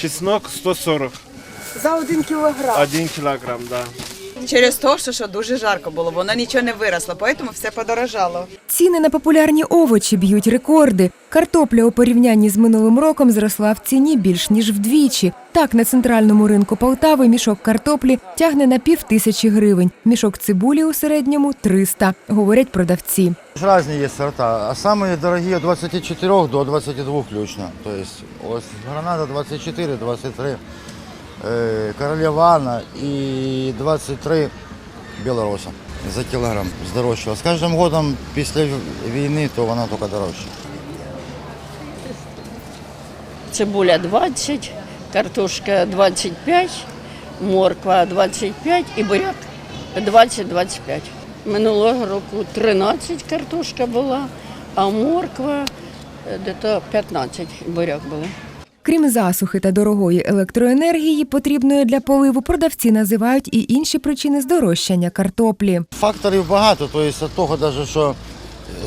Чеснок 140, За один кілограм. 1 кілограм, да Через те, що, що дуже жарко було, воно нічого не виросло, тому все подорожало. Ціни на популярні овочі б'ють рекорди. Картопля у порівнянні з минулим роком зросла в ціні більш ніж вдвічі. Так, на центральному ринку Полтави мішок картоплі тягне на пів тисячі гривень. Мішок цибулі у середньому 300, говорять продавці. Разные есть сорта, а самые дорогие от 24 до 22 включно. То есть ось граната 24, 23, э, королевана и 23 белороса за килограмм здорожчала. З кожним годом після війни то вона тільки дорожча. Цибуля 20, картошка 25, морква 25 і буряк 20-25. Минулого року 13 картошка була, а морква е, десь 15 буряк були. Крім засухи та дорогої електроенергії, потрібної для поливу, продавці називають і інші причини здорожчання картоплі. Факторів багато, тобто від того, даже, що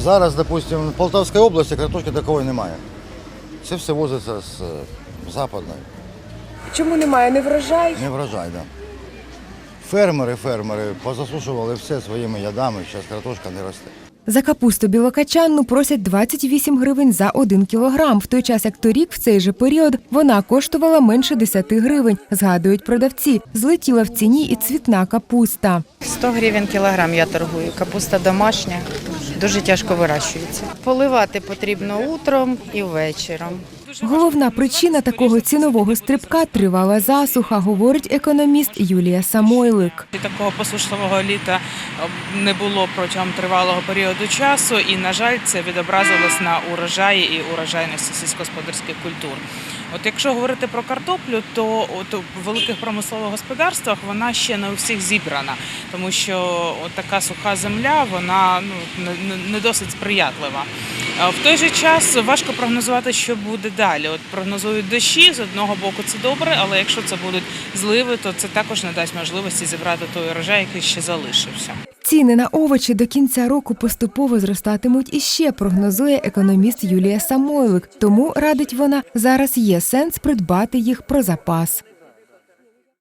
зараз, допустимо, в Полтавській області картошки такої немає. Це все возиться з е, западної. Чому немає не врожай? Не врожай, да. Фермери, фермери позасушували все своїми ядами, зараз картошка не росте. За капусту білокачанну просять 28 гривень за 1 кілограм, в той час як торік в цей же період вона коштувала менше 10 гривень, згадують продавці. Злетіла в ціні і цвітна капуста. 100 гривень кілограм я торгую. Капуста домашня, дуже тяжко вирощується. Поливати потрібно утром і вечором. Головна причина такого цінового стрибка тривала засуха, говорить економіст Юлія Самойлик. Такого посушливого літа е, не було протягом тривалого періоду часу, і на жаль, це відобразилось на урожаї і урожайності сільськогосподарських культур. От якщо говорити про картоплю, то от у великих промислових господарствах вона ще не у всіх зібрана, тому що от така суха земля вона ну не досить сприятлива. В той же час важко прогнозувати, що буде далі. От прогнозують дощі з одного боку це добре, але якщо це будуть зливи, то це також не дасть можливості зібрати той урожай, який ще залишився. Ціни на овочі до кінця року поступово зростатимуть іще, прогнозує економіст Юлія Самойлик. Тому радить вона зараз є сенс придбати їх про запас.